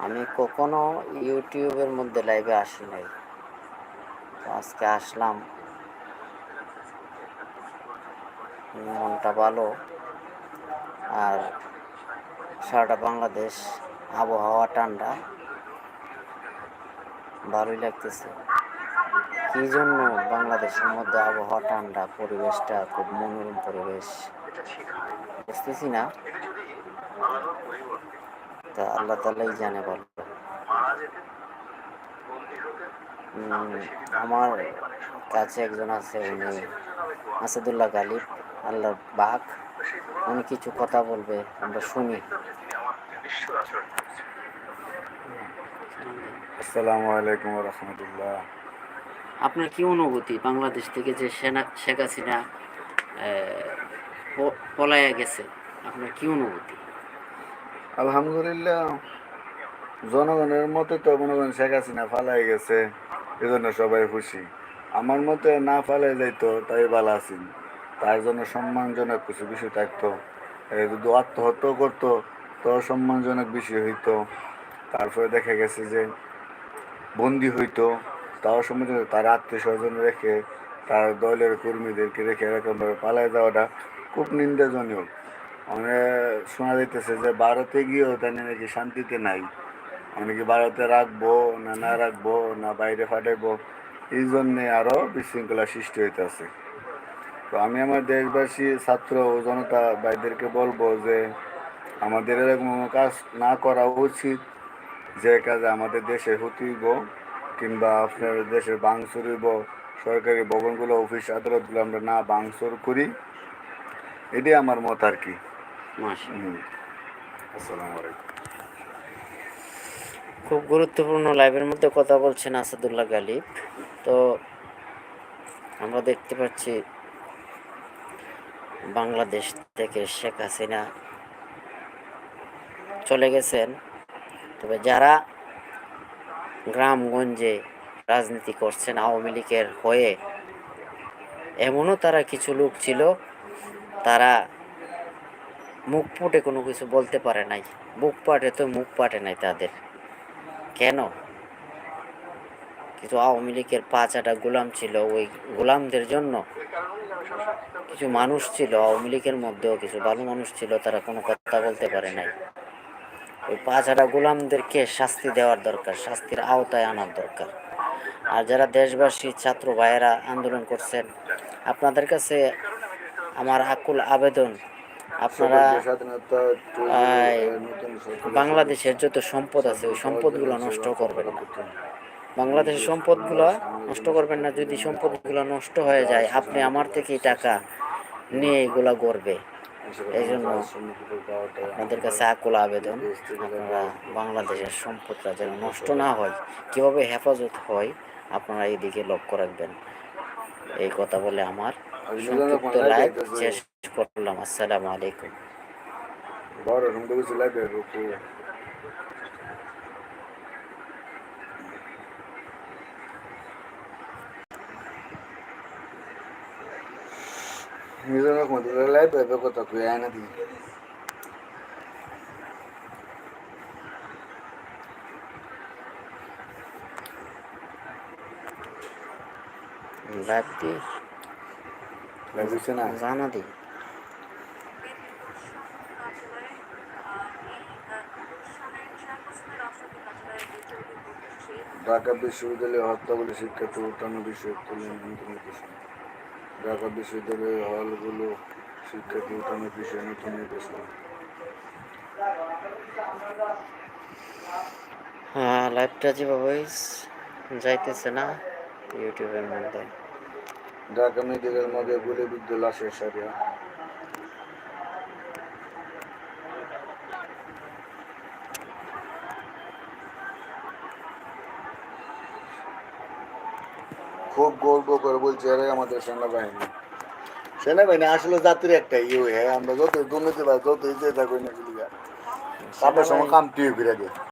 আমি কখনো ইউটিউবের মধ্যে লাইভে আসি নাই আজকে আসলাম। মনটা ভালো। আর সারাটা বাংলাদেশ আবহাওয়া ঠান্ডা। ভালোই লাগতেছে। কি জন্য বাংলাদেশের মধ্যে আবহাওয়া ঠান্ডা, পরিবেশটা খুব মনোরম পরিবেশ? বুঝতেছি না। তা আল্লাহ তালাই জানে বলো। আমার কাছে একজন আছে উনি আসাদুল্লাহ গালিব আল্লাহর বাঘ উনি কিছু কথা বলবে আমরা শুনি। আসসালামু আলাইকুম রহমতুল্লাহ। আপনার কি অনুভূতি? বাংলাদেশ থেকে যে সেনা শেখ হাসিনা পলায়া গেছে আপনার কি অনুভূতি? আলহামদুলিল্লাহ। জনগণের মতে তো করেন শেখ হাসিনা ফালাই গেছে, এজন্য সবাই খুশি। আমার মতে না ফালাই যাইতো তাই ভালো আছেন তার জন্য সম্মানজনক কিছু বিষয় থাকতো। যদি আত্মহত্যা করতো, তো সম্মানজনক বিষয় হইতো। তারপরে দেখা গেছে যে বন্দি হইতো, তাও সম্মানজনক। তার আত্মীয় স্বজন রেখে, তার দলের কর্মীদেরকে রেখে এরকমভাবে পালায় যাওয়াটা খুব নিন্দাজনক অনেক শোনা যাইতেছে যে ভারতে গিয়েও তাই নাকি শান্তিতে নাই। অনেকে ভারতে রাখব, না না রাখব, না বাইরে ফাটাইবো এই জন্যে আরও বিশৃঙ্খলা সৃষ্টি হইতেছে। তো আমি আমার দেশবাসী, ছাত্র ও জনতা ভাইদেরকে বলব যে আমাদের এরকম কাজ না করা উচিত। যে কাজে আমাদের দেশে হতিব কিংবা আপনার দেশের বাংসুর হইব, সরকারি ভবনগুলো, অফিস আদালতগুলো আমরা না বাংসুর করি। এটাই আমার মত আর কি। মাসা। আসসালামু আলাইকুম। খুব গুরুত্বপূর্ণ লাইভের মধ্যে কথা বলছেন আসাদুল্লাহ গালিব। তো আমরা দেখতে পাচ্ছি বাংলাদেশ থেকে শেখ হাসিনা চলে গেছেন। তবে যারা গ্রামগঞ্জে রাজনীতি করছেন আওয়ামী লীগের হয়ে এমনও তারা কিছু লোক ছিল তারা মুখ ফুটে কোনো কিছু বলতে পারে নাই। বুক পাটে তো মুখ পাটে নাই তাদের। কেন? কিছু আওয়ামী লীগের পাঁচাটা গোলাম ছিল, ওই গোলামদের জন্য কিছু মানুষ ছিল, আওয়ামী লীগের মধ্যেও কিছু ভালো মানুষ ছিল, তারা কোনো কথা বলতে পারে নাই। ওই পাঁচাটা গোলামদেরকে শাস্তি দেওয়ার দরকার, শাস্তির আওতায় আনার দরকার। আর যারা দেশবাসী, ছাত্র ভাইয়েরা আন্দোলন করছেন, আপনাদের কাছে আমার আকুল আবেদন আপনারা বাংলাদেশের যত সম্পদ আছে ওই সম্পদগুলো নষ্ট করবেন না। বাংলাদেশের সম্পদগুলো নষ্ট করবেন না। যদি সম্পদগুলো নষ্ট হয়ে যায় আপনি আমার থেকেই টাকা নিয়ে এগুলা গড়বে। এই জন্য আপনাদের কাছে আকুল আবেদন আপনারা বাংলাদেশের সম্পদটা যেন নষ্ট না হয় কীভাবে হেফাজত হয় আপনারা এইদিকে লক্ষ্য রাখবেন। এই কথা বলে আমার সংক্ষিপ্ত লাইভ শেষ করলাম আসসালামু আলাইকুম। বড় লাইভ দিই। না? জানা দিই ঢাকা বিশ্ববিদ্যালয়ে হত্যাগুলি শিক্ষার্থী উঠানো বিষয়ে তুলে নতুন নির্দেশনা। ঢাকা বিশ্ববিদ্যালয়ের হলগুলো শিক্ষার্থী উঠানোর বিষয়ে নতুন নির্দেশনা। হ্যাঁ লাইভটা যেভাবে যাইতেছে না ইউটিউবের মধ্যে। ঢাকা মেডিকেল মগে গুলি বিদ্ধ লাশের সারিয়া। খুব গর্ব করে বলছে আরে আমাদের সেনাবাহিনী। সেনাবাহিনী আসলে জাতির একটা ইয়ে হ্যাঁ আমরা যত দুর্নীতি বা যত ইয়ে থাকবে না তারপর সময় কাম টিউ ফিরে দিয়ে